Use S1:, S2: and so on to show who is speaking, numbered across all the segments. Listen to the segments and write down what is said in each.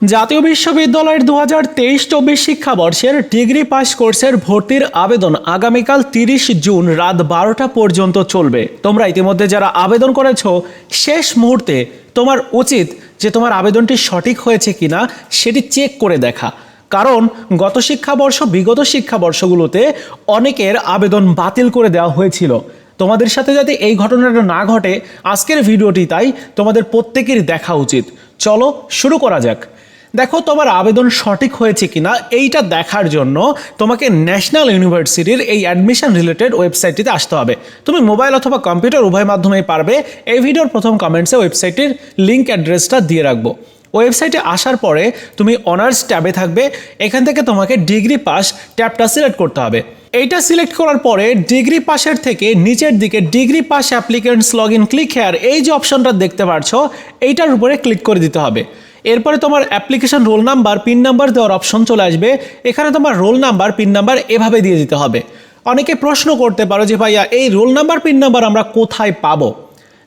S1: জাতীয় বিশ্ববিদ্যালয়ের দু হাজার তেইশ চব্বিশ শিক্ষাবর্ষের ডিগ্রি পাস কোর্সের ভর্তির আবেদন আগামীকাল তিরিশ জুন রাত বারোটা পর্যন্ত চলবে। তোমরা ইতিমধ্যে যারা আবেদন করেছ, শেষ মুহূর্তে তোমার উচিত যে তোমার আবেদনটি সঠিক হয়েছে কিনা সেটি চেক করে দেখা। কারণ গত শিক্ষাবর্ষ, বিগত শিক্ষাবর্ষগুলোতে অনেকের আবেদন বাতিল করে দেওয়া হয়েছিল। তোমাদের সাথে যাতে এই ঘটনাটা না ঘটে, আজকের ভিডিওটি তাই তোমাদের প্রত্যেকেরই দেখা উচিত। চলো শুরু করা যাক। দেখো তোমার আবেদন সঠিক হয়েছে কিনা, এইটা দেখার জন্য তোমাকে ন্যাশনাল ইউনিভার্সিটির এই অ্যাডমিশন রিলেটেড ওয়েবসাইটটিতে আসতে হবে। তুমি মোবাইল অথবা কম্পিউটার উভয় মাধ্যমেই পারবে, এই ভিডিওর প্রথম কমেন্টসে ওয়েবসাইটটির লিঙ্ক অ্যাড্রেসটা দিয়ে রাখব। ওয়েবসাইটে আসার পরে তুমি অনার্স ট্যাবে থাকবে, এখান থেকে তোমাকে ডিগ্রি পাস ট্যাবটা সিলেক্ট করতে হবে। এইটা সিলেক্ট করার পরে ডিগ্রি পাসের থেকে নিচের দিকে degree pass applicants log in click here এই যে অপশনটা দেখতে পাচ্ছ এইটার উপরে ক্লিক করে দিতে হবে। এরপরে তোমার application roll number pin number দেওয়ার অপশন চলে আসবে। এখানে তোমার রোল নাম্বার পিন নাম্বার এভাবে দিয়ে দিতে হবে। অনেকে প্রশ্ন করতে পারো যে, ভাইয়া, এই রোল নাম্বার পিন নাম্বার আমরা কোথায় পাবো?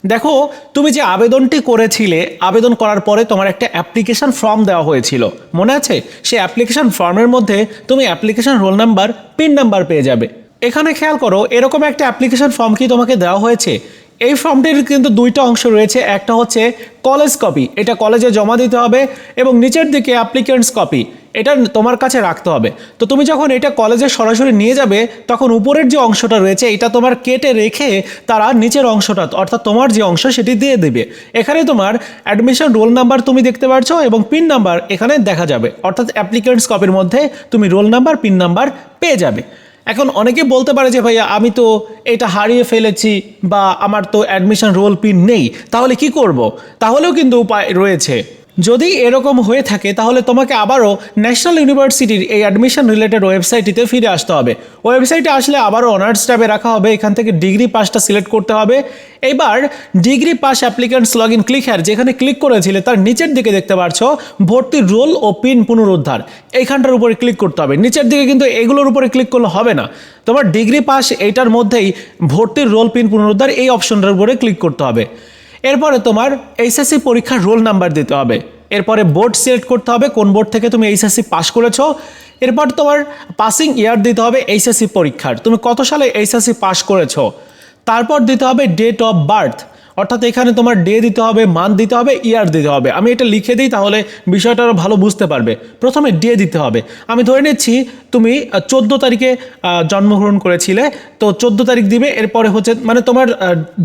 S1: দেখো, তুমি যে আবেদনটি করেছিলে, আবেদন করার পরে তোমার একটা অ্যাপ্লিকেশন ফর্ম দেওয়া হয়েছিল। মনে আছে? সেই অ্যাপ্লিকেশন ফর্মের মধ্যে তুমি application roll number pin number পেয়ে যাবে। এখানে খেয়াল করো, এরকম একটা অ্যাপ্লিকেশন ফর্ম কি তোমাকে দেওয়া হয়েছে? এই ফর্মটির কিন্তু দুইটা অংশ রয়েছে। একটা হচ্ছে কলেজ কপি এটা কলেজে জমা দিতে হবে এবং নিচের দিকে অ্যাপ্লিকেন্টস কপি এটা তোমার কাছে রাখতে হবে। তো তুমি যখন এটা কলেজে সরাসরি নিয়ে যাবে, তখন উপরের যে অংশটা রয়েছে, এটা তোমার কেটে রেখে তারা নিচের অংশটা, অর্থাৎ তোমার যে অংশ, সেটি দিয়ে দেবে। এখানে তোমার অ্যাডমিশন রোল নাম্বার তুমি দেখতে পাচ্ছ এবং পিন নাম্বার এখানে দেখা যাবে। অর্থাৎ অ্যাপ্লিকেন্টস কপির মধ্যে তুমি রোল নাম্বার পিন নাম্বার পেয়ে যাবে। এখন অনেকে বলতে পারে যে ভাইয়া, আমি তো এটা হারিয়ে ফেলেছি বা আমার তো অ্যাডমিশন রোল পিন নেই, তাহলে কি করব? তাহলেও কিন্তু উপায় রয়েছে। যদি এরকম হয়ে থাকে, তাহলে তোমাকে আবারও ন্যাশনাল ইউনিভার্সিটির এই অ্যাডমিশন রিলেটেড ওয়েবসাইটটিতে ফিরে আসতে হবে। ওয়েবসাইটে আসলে আবারও অনার্স ট্যাবে রাখা হবে, এখান থেকে ডিগ্রি পাসটা সিলেক্ট করতে হবে। এবার degree pass applicants log in click here যেখানে ক্লিক করেছিলে, তার নিচের দিকে দেখতে পাচ্ছ ভর্তির রোল ও পিন পুনরুদ্ধার। এইখানটার উপরে ক্লিক করতে হবে। নিচের দিকে কিন্তু এগুলোর উপরে ক্লিক করলে হবে না। তোমার ডিগ্রি পাস এইটার মধ্যেই ভর্তির রোল পিন পুনরুদ্ধার, এই অপশনটার উপরে ক্লিক করতে হবে। এরপরে তোমার এইচএসসি পরীক্ষার রোল নাম্বার দিতে হবে। এরপরে বোর্ড সিলেক্ট করতে হবে, কোন বোর্ড থেকে তুমি এইচএসসি পাস করেছ। এরপর তোমার পাসিং ইয়ার দিতে হবে এইচএসসি পরীক্ষার। তুমি কত সালে এইচএসসি পাস করেছ? তারপর দিতে হবে ডেট অফ বার্থ অর্থাৎ এখানে তোমার ডে দিতে হবে মান দিতে হবে ইয়ার দিতে হবে। আমি এটা লিখে দিই তাহলে বিষয়টা আরও ভালো বুঝতে পারবে। প্রথমে ডে দিতে হবে। আমি ধরে নিচ্ছি তুমি চোদ্দ তারিখে জন্মগ্রহণ করেছিলে। তো চোদ্দ তারিখ দিবে, এরপরে হচ্ছে মানে তোমার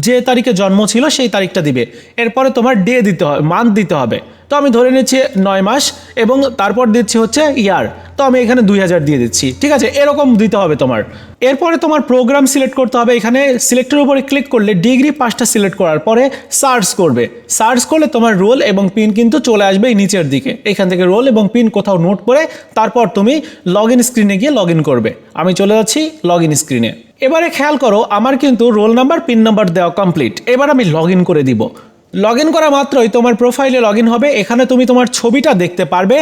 S1: যে তারিখে জন্ম ছিল সেই তারিখটা দিবে। এরপরে তোমার ডে দিতে হবে মান দিতে হবে। তো আমি ধরে নিচ্ছি নয় মাস এবং তারপর দিচ্ছি হচ্ছে ইয়ার। তো আমি এখানে দুই হাজার দিয়ে দিচ্ছি। ঠিক আছে? এরকম দিতে হবে তোমার। এরপরে তোমার প্রোগ্রাম সিলেক্ট করতে হবে। এখানে সিলেক্টের উপরে ক্লিক করলে ডিগ্রি পাসটা সিলেক্ট করার পরে সার্চ করবে। সার্চ করলে তোমার রোল এবং পিন কিন্তু চলে আসবে এই নিচের দিকে। এখান থেকে রোল এবং পিন কোথাও নোট করে তারপর তুমি লগ ইন স্ক্রিনে গিয়ে লগ ইন করবে। আমি চলে যাচ্ছি লগ ইন স্ক্রিনে এবারে খেয়াল করো, আমার কিন্তু রোল নাম্বার পিন নাম্বার দেওয়া কমপ্লিট এবার আমি লগ ইন করে দিব। লগ ইন করা মাত্রই তোমার প্রোফাইলে লগ ইন হবে। এখানে তুমি তোমার ছবিটা দেখতে পারবে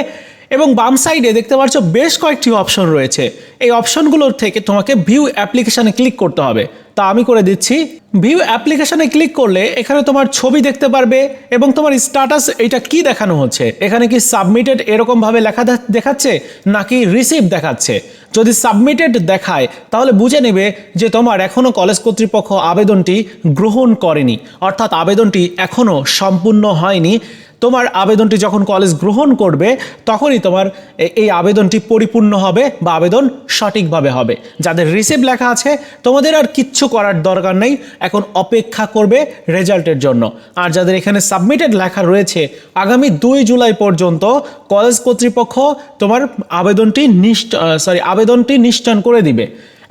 S1: এবং বাম সাইডে দেখতে পাচ্ছ বেশ কয়েকটি অপশন রয়েছে। এই অপশনগুলোর থেকে তোমাকে ভিউ অ্যাপ্লিকেশানে ক্লিক করতে হবে। তা আমি করে দিচ্ছি। ভিউ অ্যাপ্লিকেশানে ক্লিক করলে এখানে তোমার ছবি দেখতে পারবে এবং তোমার স্ট্যাটাস এটা কি দেখানো হচ্ছে? এখানে কি সাবমিটেড এরকমভাবে লেখা দেখাচ্ছে নাকি রিসিভ দেখাচ্ছে? যদি সাবমিটেড দেখায়, তাহলে বুঝে নেবে যে তোমার এখনও কলেজ কর্তৃপক্ষ আবেদনটি গ্রহণ করেনি। অর্থাৎ আবেদনটি এখনও সম্পূর্ণ হয়নি। তোমার আবেদনটি যখন কলেজ গ্রহণ করবে, তখনই তোমার এই আবেদনটি পরিপূর্ণ হবে বা আবেদন সঠিকভাবে হবে। যাদের রিসিভ লেখা আছে, তোমাদের আর কিচ্ছু করার দরকার নেই। এখন অপেক্ষা করবে রেজাল্টের জন্য। আর যাদের এখানে সাবমিটেড লেখা রয়েছে, আগামী দুই জুলাই পর্যন্ত কলেজ কর্তৃপক্ষ তোমার আবেদনটি নিশ্চ সরি আবেদনটি নিশ্চয়ন করে দিবে।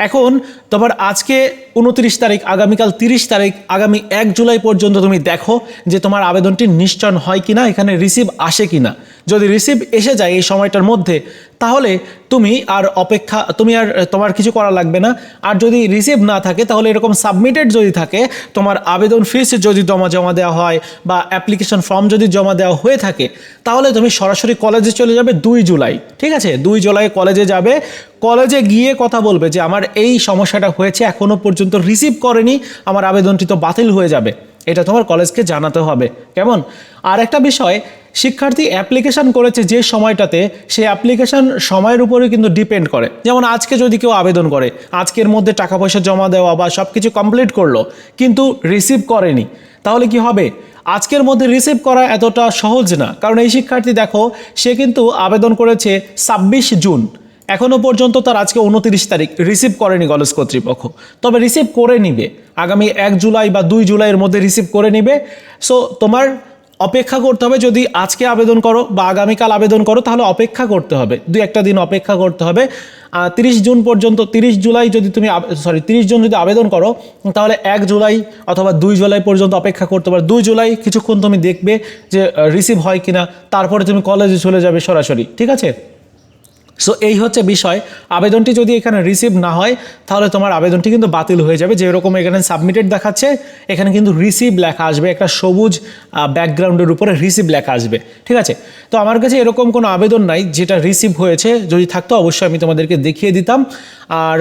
S1: এখন তোমার আজকে উনত্রিশ তারিখ, আগামীকাল তিরিশ তারিখ, আগামী এক জুলাই পর্যন্ত তুমি দেখো যে তোমার আবেদনটি নিশ্চয়ন হয় কিনা, এখানে রিসিভ আসে কিনা। যদি রিসিভ এসে যায় এই সময়টার মধ্যে, তাহলে তুমি আর অপেক্ষা, তুমি আর তোমার কিছু করা লাগবে না। আর যদি রিসিভ না থাকে, তাহলে এরকম সাবমিটেড যদি থাকে, তোমার আবেদন ফিস যদি জমা জমা দেওয়া হয় বা অ্যাপ্লিকেশন ফর্ম যদি জমা দেওয়া হয়ে থাকে, তাহলে তুমি সরাসরি কলেজে চলে যাবে দুই জুলাই, ঠিক আছে? দুই জুলাই কলেজে যাবে। কলেজে গিয়ে কথা বলবে যে, আমার এই সমস্যাটা হয়েছে, এখনও পর্যন্ত রিসিভ করেনি, আমার আবেদনটি তো বাতিল হয়ে যাবে। এটা তোমার কলেজকে জানাতে হবে। কেমন? আর একটা বিষয় শিক্ষার্থী অ্যাপ্লিকেশন করেছে যে সময়টাতে, সেই অ্যাপ্লিকেশন সময়ের উপরে কিন্তু ডিপেন্ড করে। যেমন আজকে যদি কেউ আবেদন করে, আজকের মধ্যে টাকা পয়সা জমা দেওয়া বা সব কিছু কমপ্লিট করল, কিন্তু রিসিভ করেনি, তাহলে কি হবে? আজকের মধ্যে রিসিভ করা এতটা সহজ না। কারণ এই শিক্ষার্থী দেখো, সে কিন্তু আবেদন করেছে ছাব্বিশ জুন। এখনও পর্যন্ত তার আজকে উনত্রিশ তারিখ রিসিভ করেনি কলেজ কর্তৃপক্ষ। তবে রিসিভ করে নিবে। আগামী এক জুলাই বা দুই জুলাইয়ের মধ্যে রিসিভ করে নিবে। সো তোমার অপেক্ষা করতে হবে। যদি আজকে আবেদন করো বা আগামীকাল আবেদন করো, তাহলে অপেক্ষা করতে হবে। দু একটা দিন অপেক্ষা করতে হবে। তিরিশ জুন পর্যন্ত, তিরিশ জুলাই যদি তুমি সরি তিরিশ জুন যদি আবেদন করো, তাহলে এক জুলাই অথবা দুই জুলাই পর্যন্ত অপেক্ষা করতে পারো। দুই জুলাই কিছুক্ষণ তুমি দেখবে যে রিসিভ হয় কিনা, তারপরে তুমি কলেজে চলে যাবে সরাসরি। ঠিক আছে? সো এই হচ্ছে বিষয়। আবেদনটি যদি এখানে রিসিভ না হয়, তাহলে তোমার আবেদনটি কিন্তু বাতিল হয়ে যাবে। যেরকম এখানে সাবমিটেড দেখাচ্ছে, এখানে কিন্তু রিসিভ লেখা আসবে। একটা সবুজ ব্যাকগ্রাউন্ডের উপরে রিসিভ লেখা আসবে। ঠিক আছে? তো আমার কাছে এরকম কোনো আবেদন নাই, যেটা রিসিভ হয়েছে। যদি থাকতো, অবশ্যই আমি তোমাদেরকে দেখিয়ে দিতাম। আর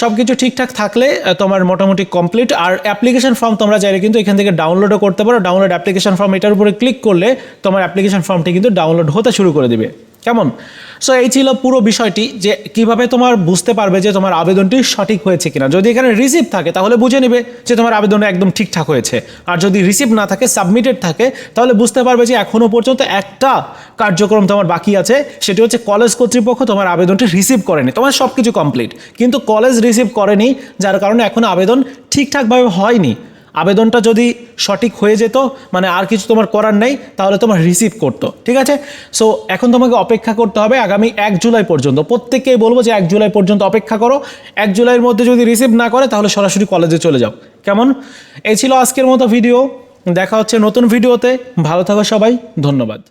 S1: সব কিছু ঠিকঠাক থাকলে তোমার মোটামুটি কমপ্লিট আর অ্যাপ্লিকেশন ফর্ম তোমরা চাইলে কিন্তু এখান থেকে ডাউনলোডও করতে পারো। ডাউনলোড অ্যাপ্লিকেশন ফর্ম এটার উপরে ক্লিক করলে, তোমার অ্যাপ্লিকেশন ফর্মটি কিন্তু ডাউনলোড হতে শুরু করে দিবে। কেমন? সো এই ছিল পুরো বিষয়টি যে কীভাবে তোমার বুঝতে পারবে যে তোমার আবেদনটি সঠিক হয়েছে কিনা। যদি এখানে রিসিভ থাকে, তাহলে বুঝে নেবে যে তোমার আবেদন একদম ঠিকঠাক হয়েছে। আর যদি রিসিভ না থাকে সাবমিটেড থাকে, তাহলে বুঝতে পারবে যে এখনও পর্যন্ত একটা কার্যক্রম তোমার বাকি আছে। সেটি হচ্ছে কলেজ কর্তৃপক্ষ তোমার আবেদনটি রিসিভ করেনি। তোমার সব কিছু কমপ্লিট কিন্তু কলেজ রিসিভ করেনি, যার কারণে এখনও আবেদন ঠিকঠাকভাবে হয়নি। আবেদনটা যদি সঠিক হয়ে যেত মানে আর কিছু তোমার করার নেই, তাহলে তোমার রিসিভ করতো, ঠিক আছে? সো এখন তোমাকে অপেক্ষা করতে হবে আগামী এক জুলাই পর্যন্ত। প্রত্যেককেই বলব যে এক জুলাই পর্যন্ত অপেক্ষা করো। এক জুলাইয়ের মধ্যে যদি রিসিভ না করে, তাহলে সরাসরি কলেজে চলে যাও। কেমন? এই ছিল আজকের মতো ভিডিও দেখা হচ্ছে নতুন ভিডিওতে ভালো থাকো সবাই। ধন্যবাদ।